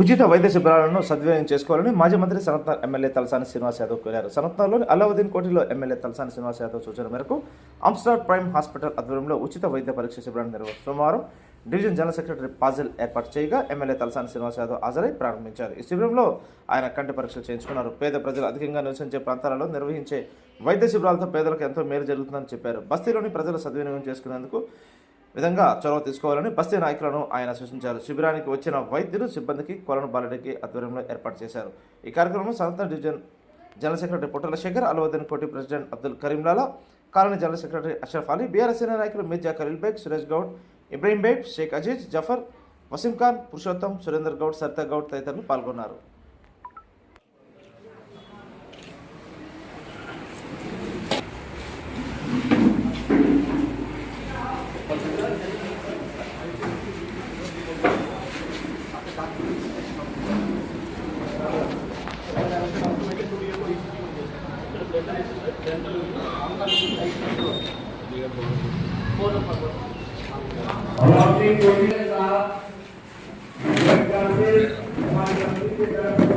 ఉచిత వైద్య శిబిరాలను సద్వినియోగం చేసుకోవాలని మాజీ మంత్రి సనత్నార్ ఎమ్మెల్యే తలసాని శ్రీనివాస్ యాదవ్ కోరారు. సనత్నార్లోని అల్లావుద్దీన్ కోటిలో ఎమ్మెల్యే తలసాని శ్రీనివాస్ యాదవ్ సూచన మేరకు ఆమ్స్టార్ ప్రైమ్ హాస్పిటల్ ఆధ్వర్యంలో ఉచిత వైద్య పరీక్ష శిబిరాన్ని నిర్వహించారు సోమవారం డివిజన్ జనరల్ సెక్రటరీ పాజిల్ ఏర్పాటు చేయగా ఎమ్మెల్యే తలసాని శ్రీనివాస్ యాదవ్ హాజరై ప్రారంభించారు. ఈ శిబిరంలో ఆయన కంటి పరీక్షలు చేయించుకున్నారు. పేద ప్రజలు అధికంగా నివసించే ప్రాంతాలలో నిర్వహించే వైద్య శిబిరాలతో పేదలకు ఎంతో మేలు జరుగుతుందని చెప్పారు. బస్తీలోని ప్రజలు సద్వినియోగం చేసుకునేందుకు విధంగా చొరవ తీసుకోవాలని బస్తీ నాయకులను ఆయన సూచించారు. శిబిరానికి వచ్చిన వైద్యులు సిబ్బందికి కొలను బాలరెడ్డికి ఆధ్వర్యంలో ఏర్పాటు చేశారు. ఈ కార్యక్రమంలో సంత division general secretary Puttala Shekar Alauddin Koti president Abdul Karimlala colony general secretary Ashraf Ali BRS నాయకులు మీర్జా ఖలీల్ బేగ్ సురేష్ గౌడ్ ఇబ్రహీం బేగ్ షేక్ అజీజ్ జఫర్ వసీం ఖాన్ పురుషోత్తం సురేందర్ గౌడ్ సరితా గౌడ్ తదితరులు పాల్గొన్నారు. और अपनी कोशिश के